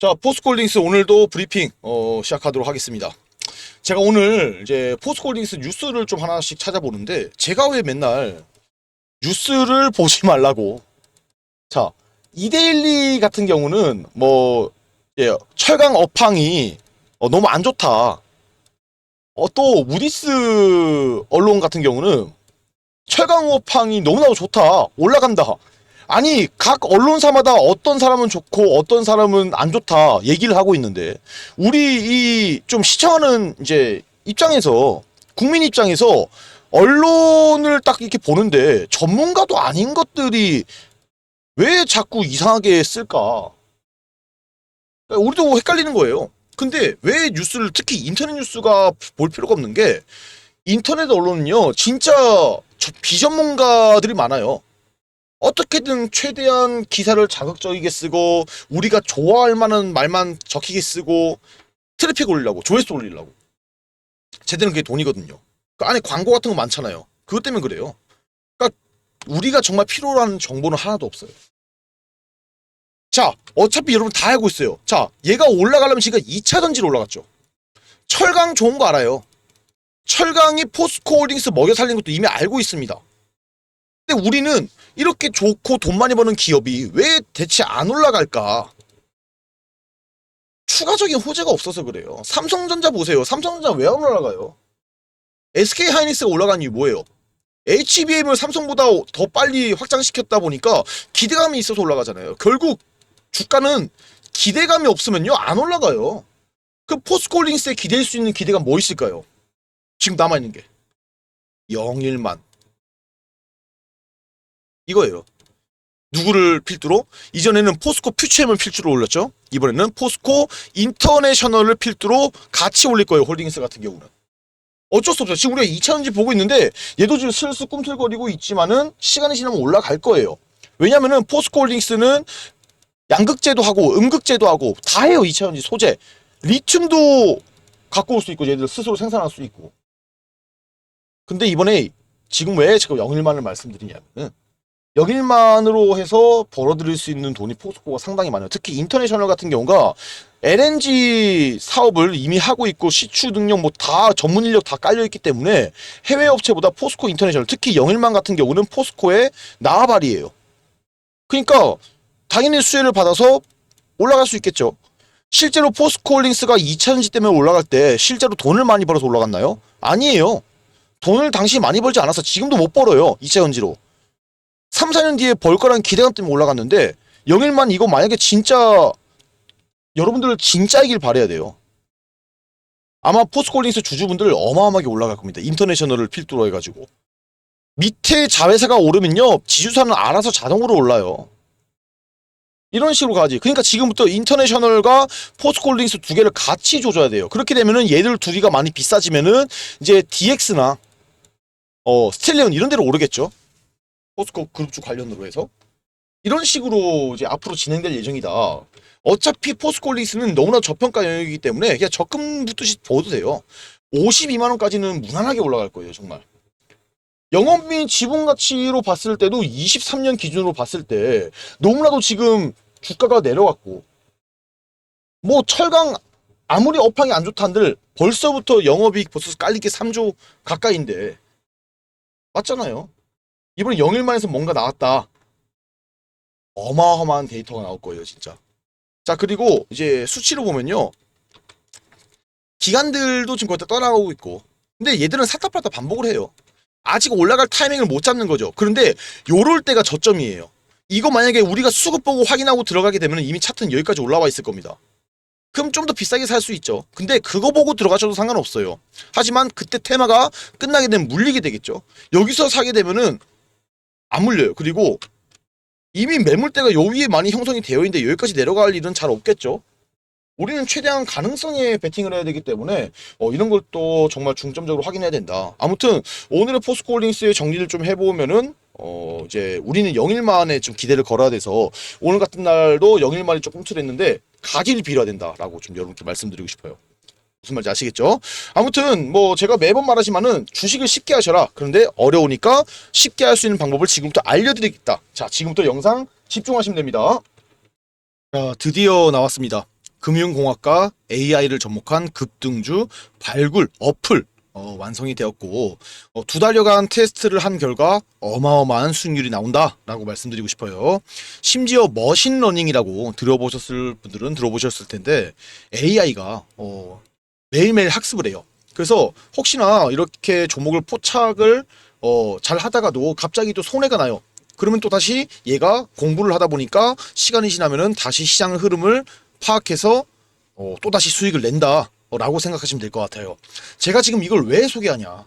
자, 포스콜딩스 오늘도 브리핑 어, 시작하도록 하겠습니다. 제가 오늘 이제 포스콜딩스 뉴스를 좀 하나씩 찾아보는데 제가 왜 맨날 뉴스를 보지 말라고 자, 이데일리 같은 경우는 뭐 예, 철강 업황이 어, 너무 안 좋다. 어, 또 무디스 언론 같은 경우는 철강 업황이 너무나도 좋다. 올라간다. 아니 각 언론사마다 어떤 사람은 좋고 어떤 사람은 안 좋다 얘기를 하고 있는데 우리 이 좀 시청하는 이제 입장에서 국민 입장에서 언론을 딱 이렇게 보는데 전문가도 아닌 것들이 왜 자꾸 이상하게 쓸까? 우리도 헷갈리는 거예요. 근데 왜 뉴스를 특히 인터넷 뉴스가 볼 필요가 없는 게 인터넷 언론은요 진짜 저 비전문가들이 많아요. 어떻게든 최대한 기사를 자극적이게 쓰고 우리가 좋아할 만한 말만 적히게 쓰고 트래픽 올리려고 조회수 올리려고 제대로 그게 돈이거든요. 그 안에 광고 같은 거 많잖아요. 그것 때문에 그래요. 그러니까 우리가 정말 필요로 하는 정보는 하나도 없어요. 자, 어차피 여러분 다 알고 있어요. 자, 얘가 올라가려면 지금 2차 전지로 올라갔죠. 철강 좋은 거 알아요. 철강이 포스코 홀딩스 먹여 살린 것도 이미 알고 있습니다. 근데 우리는 이렇게 좋고 돈 많이 버는 기업이 왜 대체 안 올라갈까? 추가적인 호재가 없어서 그래요. 삼성전자 보세요. 삼성전자 왜 안 올라가요? SK 하이닉스가 올라간 이유 뭐예요? HBM을 삼성보다 더 빨리 확장시켰다 보니까 기대감이 있어서 올라가잖아요. 결국 주가는 기대감이 없으면요 안 올라가요. 그 포스콜링스에 기댈 수 있는 기대가 뭐 있을까요? 지금 남아 있는 게 영일만 이거예요. 누구를 필두로? 이전에는 포스코 퓨처엠을 필두로 올렸죠. 이번에는 포스코 인터내셔널을 필두로 같이 올릴 거예요. 홀딩스 같은 경우는. 어쩔 수 없어요. 지금 우리가 2차전지 보고 있는데 얘도 지금 슬슬 꿈틀거리고 있지만은 시간이 지나면 올라갈 거예요. 왜냐면은 포스코 홀딩스는 양극재도 하고 음극재도 하고 다 해요. 2차전지 소재. 리튬도 갖고 올 수 있고 얘들 스스로 생산할 수 있고. 근데 이번에 지금 왜 제가 영일만을 말씀드리냐면은 영일만으로 해서 벌어들일 수 있는 돈이 포스코가 상당히 많아요. 특히 인터내셔널 같은 경우가 LNG 사업을 이미 하고 있고 시추 능력 뭐 다 전문 인력 다 깔려 있기 때문에 해외 업체보다 포스코 인터내셔널 특히 영일만 같은 경우는 포스코의 나아발이에요. 그러니까 당연히 수혜를 받아서 올라갈 수 있겠죠. 실제로 포스코 홀딩스가 2차전지 때문에 올라갈 때 실제로 돈을 많이 벌어서 올라갔나요? 아니에요. 돈을 당시 많이 벌지 않아서 지금도 못 벌어요. 2차전지로. 3, 4년 뒤에 벌 거란 기대감 때문에 올라갔는데 영일만 이거 만약에 진짜 여러분들 진짜이길 바래야 돼요. 아마 포스콜링스 주주분들 어마어마하게 올라갈 겁니다. 인터내셔널을 필두로 해가지고 밑에 자회사가 오르면요 지주사는 알아서 자동으로 올라요. 이런 식으로 가지. 그러니까 지금부터 인터내셔널과 포스콜링스 두 개를 같이 조져야 돼요. 그렇게 되면은 얘들 두 개가 많이 비싸지면은 이제 DX나 어 스텔리온 이런 데로 오르겠죠. 포스코 그룹 쪽 관련으로 해서 이런 식으로 이제 앞으로 진행될 예정이다. 어차피 포스콜리스는 너무나 저평가 영역이기 때문에 그냥 적금 붙듯이 보도 돼요. 52만 원까지는 무난하게 올라갈 거예요, 정말. 영업민 지분 가치로 봤을 때도 23년 기준으로 봤을 때 너무나도 지금 주가가 내려갔고 뭐 철강 아무리 업황이 안 좋다 한들 벌써부터 영업이익 벌써 깔린 게 3조 가까이인데 맞잖아요. 이번에 영일만에서 뭔가 나왔다. 어마어마한 데이터가 나올 거예요, 진짜. 자, 그리고 이제 수치로 보면요. 기관들도 지금 거의 다 떠나가고 있고. 근데 얘들은 샀다 팔다 반복을 해요. 아직 올라갈 타이밍을 못 잡는 거죠. 그런데 요럴 때가 저점이에요. 이거 만약에 우리가 수급 보고 확인하고 들어가게 되면 이미 차트는 여기까지 올라와 있을 겁니다. 그럼 좀 더 비싸게 살 수 있죠. 근데 그거 보고 들어가셔도 상관없어요. 하지만 그때 테마가 끝나게 되면 물리게 되겠죠. 여기서 사게 되면은 안 물려요. 그리고 이미 매물대가 요 위에 많이 형성이 되어 있는데 여기까지 내려갈 일은 잘 없겠죠. 우리는 최대한 가능성에 베팅을 해야 되기 때문에 어, 이런 걸 또 정말 중점적으로 확인해야 된다. 아무튼 오늘의 포스코 홀딩스의 정리를 좀 해보면은 어 이제 우리는 영일만에 좀 기대를 걸어야 돼서 오늘 같은 날도 영일만이 조금 틀했는데 가지를 빌어야 된다라고 좀 여러분께 말씀드리고 싶어요. 무슨 말인지 아시겠죠? 아무튼 뭐 제가 매번 말하지만은 주식을 쉽게 하셔라. 그런데 어려우니까 쉽게 할 수 있는 방법을 지금부터 알려드리겠다. 자, 지금부터 영상 집중하시면 됩니다. 자, 드디어 나왔습니다. 금융공학과 AI를 접목한 급등주 발굴 어플 어, 완성이 되었고 어, 두 달여간 테스트를 한 결과 어마어마한 수익률이 나온다라고 말씀드리고 싶어요. 심지어 머신러닝이라고 들어보셨을 분들은 들어보셨을 텐데 AI가 어, 매일매일 학습을 해요. 그래서 혹시나 이렇게 종목을 포착을 어, 잘 하다가도 갑자기 또 손해가 나요. 그러면 또 다시 얘가 공부를 하다 보니까 시간이 지나면은 다시 시장 흐름을 파악해서 어, 또 다시 수익을 낸다. 라고 생각하시면 될 것 같아요. 제가 지금 이걸 왜 소개하냐?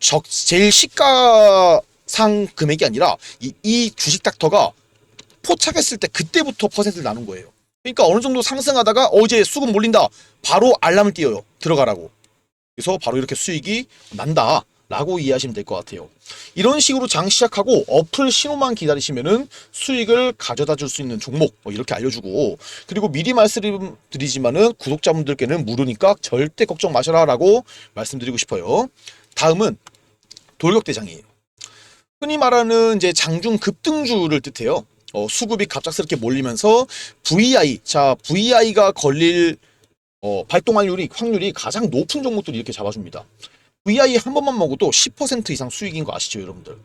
적, 제일 시가상 금액이 아니라 이, 이 주식 닥터가 포착했을 때 그때부터 퍼센트를 나눈 거예요. 그러니까 어느 정도 상승하다가 어제 수급 몰린다. 바로 알람을 띄워요. 들어가라고. 그래서 바로 이렇게 수익이 난다. 라고 이해하시면 될 것 같아요. 이런 식으로 장 시작하고 어플 신호만 기다리시면은 수익을 가져다 줄 수 있는 종목 뭐 이렇게 알려주고 그리고 미리 말씀드리지만은 구독자분들께는 무료니까 절대 걱정 마셔라 라고 말씀드리고 싶어요. 다음은 돌격대장이에요. 흔히 말하는 이제 장중 급등주를 뜻해요. 어, 수급이 갑작스럽게 몰리면서 VI, 자 VI가 걸릴 어, 발동 확률이 확률이 가장 높은 종목들이 이렇게 잡아줍니다. VI 한 번만 먹어도 10% 이상 수익인 거 아시죠, 여러분들?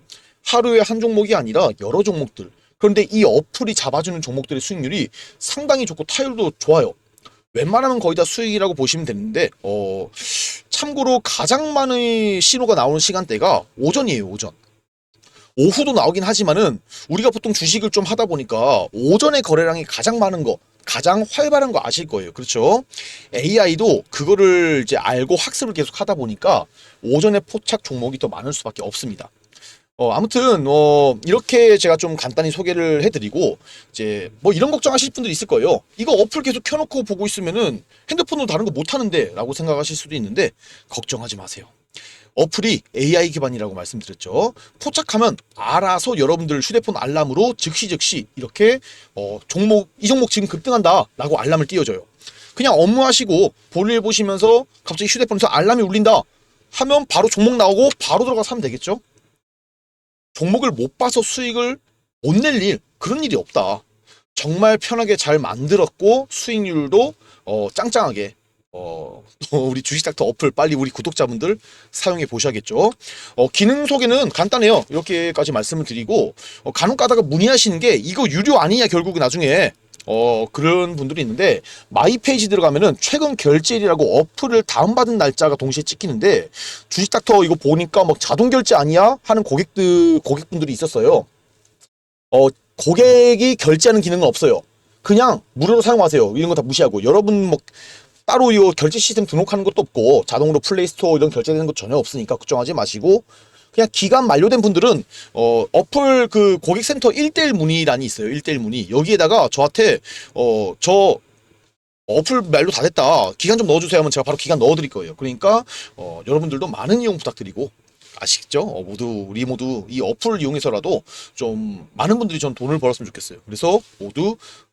하루에 한 종목이 아니라 여러 종목들. 그런데 이 어플이 잡아주는 종목들의 수익률이 상당히 좋고 타율도 좋아요. 웬만하면 거의 다 수익이라고 보시면 되는데, 어, 참고로 가장 많은 신호가 나오는 시간대가 오전이에요, 오전. 오후도 나오긴 하지만은 우리가 보통 주식을 좀 하다 보니까 오전에 거래량이 가장 많은 거, 가장 활발한 거 아실 거예요. 그렇죠? AI도 그거를 이제 알고 학습을 계속 하다 보니까 오전에 포착 종목이 더 많을 수밖에 없습니다. 어, 아무튼, 어, 이렇게 제가 좀 간단히 소개를 해드리고, 이제, 뭐 이런 걱정하실 분들이 있을 거예요. 이거 어플 계속 켜놓고 보고 있으면은 핸드폰으로 다른 거 못 하는데, 라고 생각하실 수도 있는데, 걱정하지 마세요. 어플이 AI 기반이라고 말씀드렸죠. 포착하면 알아서 여러분들 휴대폰 알람으로 즉시 즉시 이렇게 어, 종목 이 종목 지금 급등한다라고 알람을 띄워줘요. 그냥 업무하시고 볼일 보시면서 갑자기 휴대폰에서 알람이 울린다 하면 바로 종목 나오고 바로 들어가 사면 되겠죠. 종목을 못 봐서 수익을 못 낼 일 그런 일이 없다. 정말 편하게 잘 만들었고 수익률도 어, 짱짱하게 어, 또 우리 주식닥터 어플 빨리 우리 구독자분들 사용해 보셔야겠죠. 어, 기능 소개는 간단해요. 이렇게까지 말씀을 드리고 어, 간혹 가다가 문의하시는 게 이거 유료 아니냐 결국 나중에 어, 그런 분들이 있는데 마이 페이지 들어가면은 최근 결제일이라고 어플을 다운받은 날짜가 동시에 찍히는데 주식닥터 이거 보니까 막 자동 결제 아니야 하는 고객들 고객분들이 있었어요. 어, 고객이 결제하는 기능은 없어요. 그냥 무료로 사용하세요. 이런 거 다 무시하고 여러분 뭐 따로 이 결제 시스템 등록하는 것도 없고 자동으로 플레이스토어 이런 결제되는 것 전혀 없으니까 걱정하지 마시고 그냥 기간 만료된 분들은 어 어플 그 고객센터 1대1 문의란이 있어요. 1대1 문의. 여기에다가 저한테 어 저 어플 만료 다 됐다. 기간 좀 넣어주세요 하면 제가 바로 기간 넣어드릴 거예요. 그러니까 어 여러분들도 많은 이용 부탁드리고 아시겠죠? 어, 모두 우리 모두 이 어플을 이용해서라도 좀 많은 분들이 전 돈을 벌었으면 좋겠어요. 그래서 모두